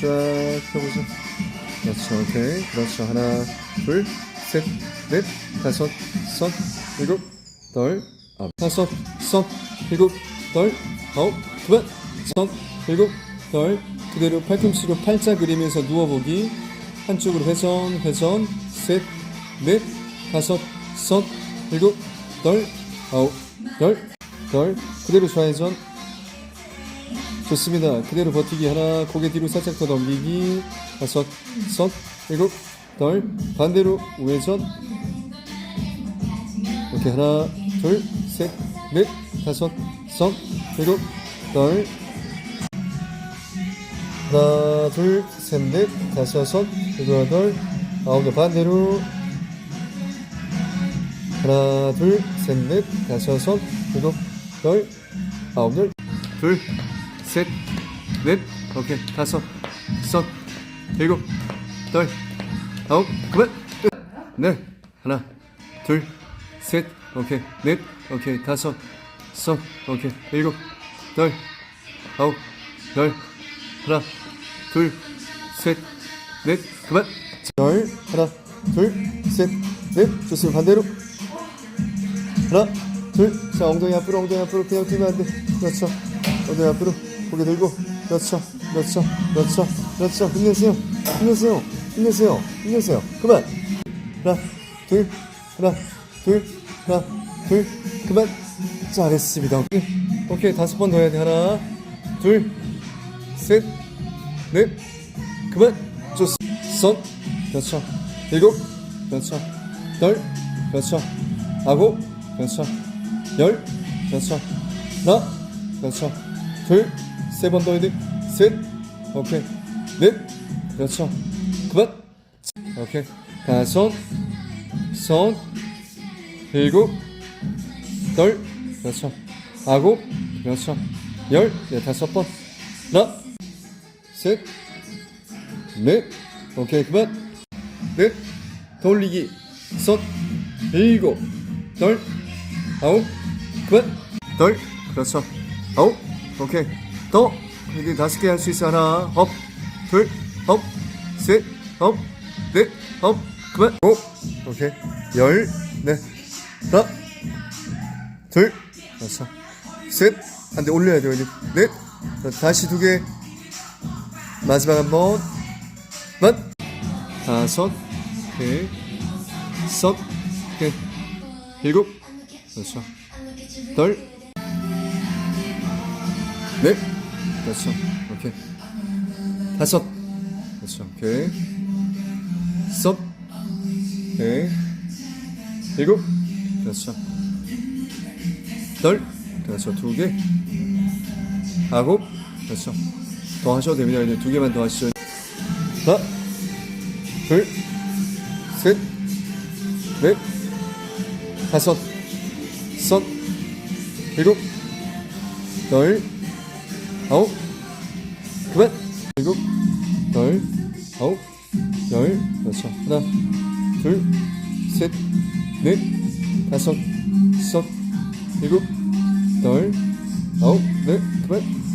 쫙 펴보죠. 그렇죠. 오케이. 그렇죠. 하나, 둘, 셋, 넷, 다섯, 섯, 일곱, 덜, 아, 다섯, 섯, 일곱, 덜, 아홉, 그만, 섯, 일곱, 덜. 그대로 팔꿈치로 팔자 그리면서 누워보기. 한쪽으로 회전, 회전, 셋, 넷, 다섯, 섯, 일곱, 덜, 아홉, 열, 덜. 그대로 좌회전. 좋습니다. 그대로 버티기 하나, 고개 뒤로 살짝 더 넘기기. 다섯, 섯, 일곱, 덜. 반대로 우회전. 이렇게 하나, 둘, 셋, 넷, 다섯, 섯, 일곱, 덜. 하나, 둘, 셋, 넷, 다섯, 섯, 일곱, 여덟, 아홉, 열 반대로. 하나, 둘, 셋, 넷, 다섯, 여섯, 일곱, 열, 아홉, 열, 둘, 셋, 넷, 오케이, 다섯, 섯, 일곱, 열, 아홉, 그만, 끝. 네, 하나, 둘, 셋, 오케이, 넷, 오케이, 다섯, 섯, 오케이, 일곱, 열, 아홉, 열, 하나, 둘, 셋, 넷, 그만. 열, 하나, 둘, 셋, 넷, 좋습니다. 반대로. 하나, 둘, 자, 엉덩이 앞으로, 엉덩이 앞으로, 그냥 뛰면 안 돼. 그렇죠. 엉덩이 앞으로, 고개 들고, 그렇죠, 그렇죠, 그렇죠, 그렇죠. 힘내세요, 힘내세요, 힘내세요, 힘내세요. 그만. 하나, 둘, 하나, 둘, 하나, 둘, 그만. 잘했습니다. 오케이, 오케이, 다섯 번 더 해야 돼. 하나, 둘, 셋, 넷, 그만. 선, 그렇죠. 일곱, 그렇죠. 덜, 그렇죠. 아홉, 그렇죠. 열, 그렇죠. 하나, 그렇죠. 둘, 세 번더 돼. 셋, 오케이. 넷, 그렇죠. 그만. 오케이. 다섯, 선, 일곱, 덜, 그렇죠. 아홉, 그렇죠. 열, 네, 다섯 번. 하나, 셋, 넷, 오케이, 그만. 넷, 돌리기, 섯, 일곱, 덜, 아홉, 그만. 덜, 그렇죠. 아홉, 오케이. 더, 여기 다섯 개 할 수 있어. 하나, 업, 둘, 업, 셋, 업, 넷, 업, 그만. 오, 오케이. 열, 네. 하나, 둘, 그렇죠. 셋, 한대 올려야 돼요. 넷, 자, 다시 두 개. 마지막 한 번. 만. 다섯, 오케이. 섯, 오케이. 일곱, 그렇죠. 덜, 넷, 그렇죠. 오케이. 다섯, 그렇죠. 오케이. 섯, 오케이. 일곱, 그렇죠. 덜, 그렇죠. 두 개. 아홉, 그렇죠. 더 하셔도 됩니다. 이제 두 개만 더 하시죠. 하나, 둘, 셋, 넷, 다섯, 섯, 일곱, 열, 아홉, 그만. 일곱, 열, 아홉, 열, 그렇죠. 하나, 둘, 셋, 넷, 다섯, 섯, 일곱, 열, 아홉, 네, 그만.